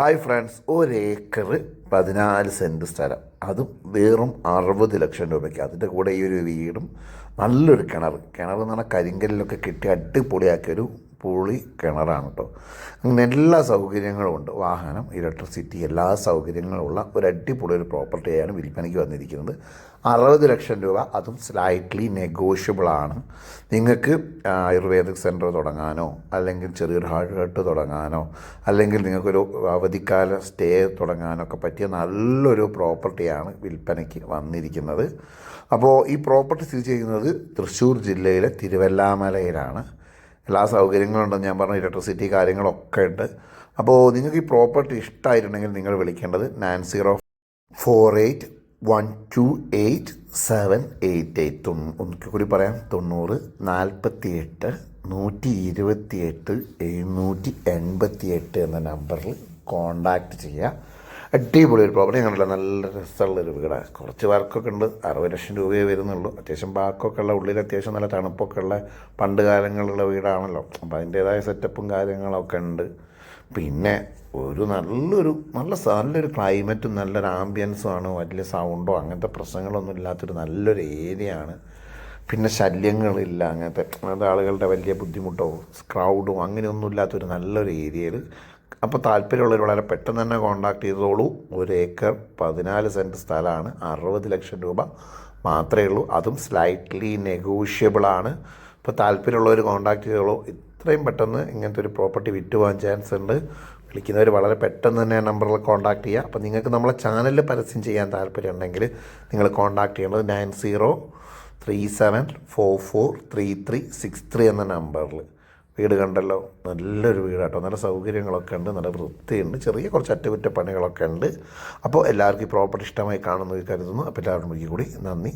Hi friends ഒരു acre പതിനാല് cent സ്ഥലം. അതും വെറും അറുപത് ലക്ഷം രൂപയ്ക്ക്. അതിന്റെ കൂടെ ഈ ഒരു വീടും നല്ലൊരു കിണർ. കിണർ എന്ന് പറഞ്ഞാൽ കരിങ്കല്ലിലൊക്കെ കെട്ടി അടിപൊളിയാക്കിയൊരു പൊളി കിണറാണ് കേട്ടോ. അങ്ങനെ എല്ലാ സൗകര്യങ്ങളും ഉണ്ട്. വാഹനം ഇലക്ട്രിസിറ്റി എല്ലാ സൗകര്യങ്ങളും ഉള്ള ഒരു അടിപൊളി ഒരു പ്രോപ്പർട്ടിയാണ് വിൽപ്പനയ്ക്ക് വന്നിരിക്കുന്നത്. അറുപത് ലക്ഷം രൂപ അതും സ്ലൈറ്റ്ലി നെഗോഷ്യബിളാണ് നിങ്ങൾക്ക് ആയുർവേദിക് സെന്റർ തുടങ്ങാനോ അല്ലെങ്കിൽ ചെറിയൊരു ഹാർഡ് ഹട്ട് തുടങ്ങാനോ അല്ലെങ്കിൽ നിങ്ങൾക്കൊരു അവധിക്കാല സ്റ്റേ തുടങ്ങാനോ ഒക്കെ പറ്റിയ നല്ലൊരു പ്രോപ്പർട്ടിയാണ് വിൽപ്പനയ്ക്ക് വന്നിരിക്കുന്നത്. അപ്പോൾ ഈ പ്രോപ്പർട്ടി സ്ഥിതി ചെയ്യുന്നത് തൃശ്ശൂർ ജില്ലയിലെ തിരുവല്ലാമലയിലാണ്. എല്ലാ സൗകര്യങ്ങളും ഉണ്ടെന്ന് ഞാൻ പറഞ്ഞു. ഇലക്ട്രിസിറ്റി കാര്യങ്ങളൊക്കെ ഉണ്ട്. അപ്പോൾ നിങ്ങൾക്ക് ഈ പ്രോപ്പർട്ടി ഇഷ്ടമായിട്ടുണ്ടെങ്കിൽ നിങ്ങൾ വിളിക്കേണ്ടത് nine zero four eight one two eight seven eight eight. തൊണ്ണൂ ഒന്നിൽ കൂടി പറയാം. തൊണ്ണൂറ് നാൽപ്പത്തി എട്ട് നൂറ്റി ഇരുപത്തി എട്ട് എഴുന്നൂറ്റി എൺപത്തി എട്ട് എന്ന നമ്പറിൽ കോണ്ടാക്റ്റ് ചെയ്യുക. അടിപൊളി ഒരു പ്രോപ്പർട്ടി കണ്ടില്ല? നല്ല രസമുള്ളൊരു വീടാണ് കുറച്ച് വർക്കൊക്കെ ഉണ്ട്. അറുപത് ലക്ഷം രൂപയേ വരുന്നുള്ളൂ. അത്യാവശ്യം ബാക്കൊക്കെ ഉള്ള ഉള്ളിൽ അത്യാവശ്യം നല്ല തണുപ്പൊക്കെ ഉള്ള പണ്ട് കാലങ്ങളിലുള്ള വീടാണല്ലോ. അപ്പോൾ അതിന്റേതായ സെറ്റപ്പും കാര്യങ്ങളൊക്കെ ഉണ്ട്. പിന്നെ ഒരു നല്ലൊരു നല്ല നല്ലൊരു ക്ലൈമറ്റും നല്ലൊരു ആംബിയൻസും ആണ്. വലിയ സൗണ്ടോ അങ്ങനത്തെ പ്രശ്നങ്ങളൊന്നും ഇല്ലാത്തൊരു നല്ലൊരു ഏരിയ ആണ്. പിന്നെ ശല്യങ്ങളില്ല അങ്ങനത്തെ. അത് ആളുകളുടെ വലിയ ബുദ്ധിമുട്ടോ ക്രൗഡോ അങ്ങനെയൊന്നും ഇല്ലാത്തൊരു നല്ലൊരു ഏരിയയിൽ. അപ്പോൾ താല്പര്യമുള്ളവർ വളരെ പെട്ടെന്ന് തന്നെ കോണ്ടാക്ട് ചെയ്തോളൂ. ഒരു ഏക്കർ പതിനാല് സെന്റ് സ്ഥലമാണ്. അറുപത് ലക്ഷം രൂപ മാത്രമേ ഉള്ളൂ. അതും സ്ലൈറ്റ്ലി നെഗോഷ്യബിളാണ് ഇപ്പോൾ താല്പര്യമുള്ളവർ കോണ്ടാക്ട് ചെയ്തോളൂ. ഇത്രയും പെട്ടെന്ന് ഇങ്ങനത്തെ ഒരു പ്രോപ്പർട്ടി വിറ്റ് പോകാൻ ചാൻസ് ഉണ്ട്. വിളിക്കുന്നവർ വളരെ പെട്ടെന്ന് തന്നെ ആ നമ്പറിൽ കോൺടാക്ട് ചെയ്യുക. അപ്പോൾ നിങ്ങൾക്ക് നമ്മളെ ചാനലിൽ പരസ്യം ചെയ്യാൻ താല്പര്യം ഉണ്ടെങ്കിൽ നിങ്ങൾ കോണ്ടാക്ട് ചെയ്യേണ്ടത് nine zero three seven four four three three six three എന്ന നമ്പറിൽ വീട് കണ്ടല്ലോ. നല്ലൊരു വീടാട്ടോ. നല്ല സൗകര്യങ്ങളൊക്കെ ഉണ്ട് നല്ല വൃത്തിയുണ്ട് ചെറിയ കുറച്ച് അറ്റകുറ്റപ്പണികളൊക്കെ ഉണ്ട്. അപ്പോൾ എല്ലാവർക്കും ഈ പ്രോപ്പർട്ടി ഇഷ്ടമായി കാണുന്നു കരുതുന്നു. അപ്പോൾ എല്ലാവരും കൂടി നന്ദി.